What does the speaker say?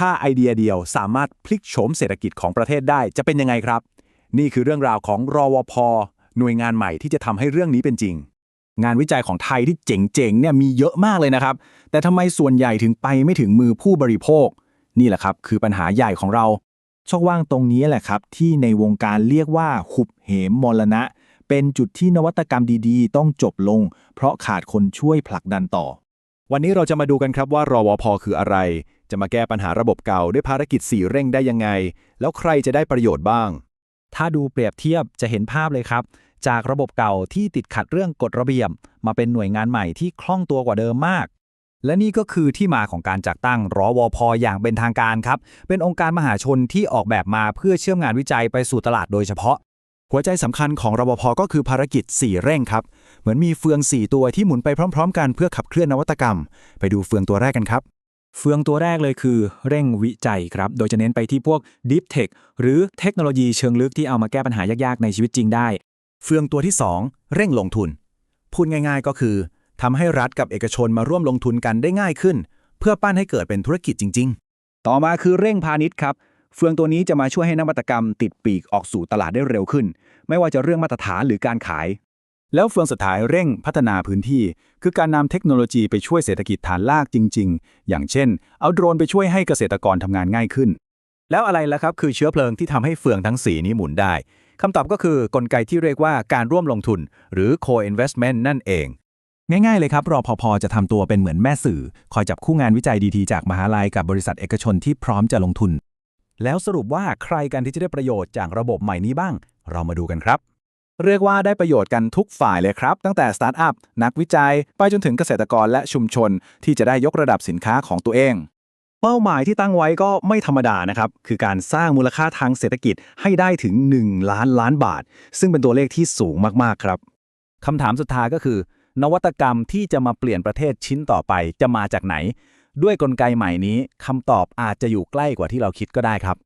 ถ้าไอเดียเดียวสามารถพลิกโฉมเศรษฐกิจของประเทศได้จะเป็นยังไงครับ นี่คือเรื่องราวของรอวพหน่วยงานใหม่ที่จะทำให้เรื่องนี้เป็นจริง งานวิจัยของไทยที่เจ๋งๆเนี่ยมีเยอะมากเลยนะครับ แต่ทำไมส่วนใหญ่ถึงไปไม่ถึงมือผู้บริโภค นี่แหละครับ คือปัญหาใหญ่ของเรา ช่องว่างตรงนี้แหละครับ ที่ในวงการเรียกว่าหุบเหมมรณะ เป็นจุดที่นวัตกรรมดีๆ ต้องจบลง เพราะขาดคนช่วยผลักดันต่อ วันนี้เราจะมาดูกันครับว่ารอวพคืออะไร จะมาแก้ปัญหาระบบเก่าด้วยภารกิจสี่เร่งได้ยังไง แล้วใครจะได้ประโยชน์บ้าง ถ้าดูเปรียบเทียบจะเห็นภาพเลยครับ จากระบบเก่าที่ติดขัดเรื่องกฎระเบียบ มาเป็นหน่วยงานใหม่ที่คล่องตัวกว่าเดิมมาก และนี่ก็คือที่มาของการจัดตั้งรอวพอย่างเป็นทางการครับ เป็นองค์การมหาชนที่ออกแบบมาเพื่อเชื่อมงานวิจัยไปสู่ตลาดโดยเฉพาะหัวใจสำคัญของรบพก็คือภารกิจ 4 เร่งครับ เหมือนมีเฟือง 4 ตัวที่หมุนไปพร้อม ๆ กันเพื่อขับเคลื่อนนวัตกรรม ไปดูเฟืองตัวแรกกันครับ เฟืองตัวแรกเลยคือเร่งวิจัยครับ โดยจะเน้นไปที่พวก Deep Tech หรือเทคโนโลยีเชิงลึกที่เอามาแก้ปัญหายากๆ ในชีวิตจริงได้ เฟืองตัวที่ 2 เร่งลงทุน พูดง่ายๆก็คือทำให้รัฐกับเอกชนมาร่วมลงทุนกันได้ง่ายขึ้น เพื่อปั้นให้เกิดเป็นธุรกิจจริง ๆ ต่อมาคือเร่งพาณิชย์ครับ เฟืองตัวนี้จะมาช่วยให้นวัตกรรม ติดปีกออกสู่ตลาดได้เร็วขึ้น ไม่ว่าจะเรื่องมาตรฐานหรือการขาย แล้วเฟืองสุดท้ายเร่งพัฒนาพื้นที่ คือการนำเทคโนโลยีไปช่วยเศรษฐกิจฐานลากจริง ๆ อย่างเช่น เอาโดรนไปช่วยให้เกษตรกรทำงานง่ายขึ้น แล้วอะไรล่ะครับ คือเชื้อเพลิงที่ทำให้เฟืองทั้งสีนี้หมุนได้คำตอบก็คือกลไกที่เรียกว่าการร่วมลงทุน หรือ co-investment นั่นเอง ง่าย ๆ เลยครับรอพอพจะทำตัวเป็นเหมือนแม่สื่อ คอยจับคู่งานวิจัยดีๆจากมหาลัยกับบริษัทเอกชนที่พร้อมจะลงทุน แล้วสรุปว่าใครกันที่จะได้ประโยชน์จากระบบใหม่นี้บ้าง เรามาดูกันครับ เรียกว่าได้ประโยชน์กันทุกฝ่ายเลยครับ ตั้งแต่สตาร์ทอัพนักวิจัย ไปจนถึงเกษตรกรและชุมชน ที่จะได้ยกระดับสินค้าของตัวเอง เป้าหมายที่ตั้งไว้ก็ไม่ธรรมดานะครับ คือการสร้างมูลค่าทางเศรษฐกิจให้ได้ถึง 1 ล้านล้านบาท ซึ่งเป็นตัวเลขที่สูงมากๆครับคำถามสุดท้ายก็คือ นวัตกรรมที่จะมาเปลี่ยนประเทศชิ้นต่อไปจะมาจากไหน ด้วยกลไกใหม่นี้คำตอบอาจจะอยู่ใกล้กว่าที่เราคิดก็ได้ครับ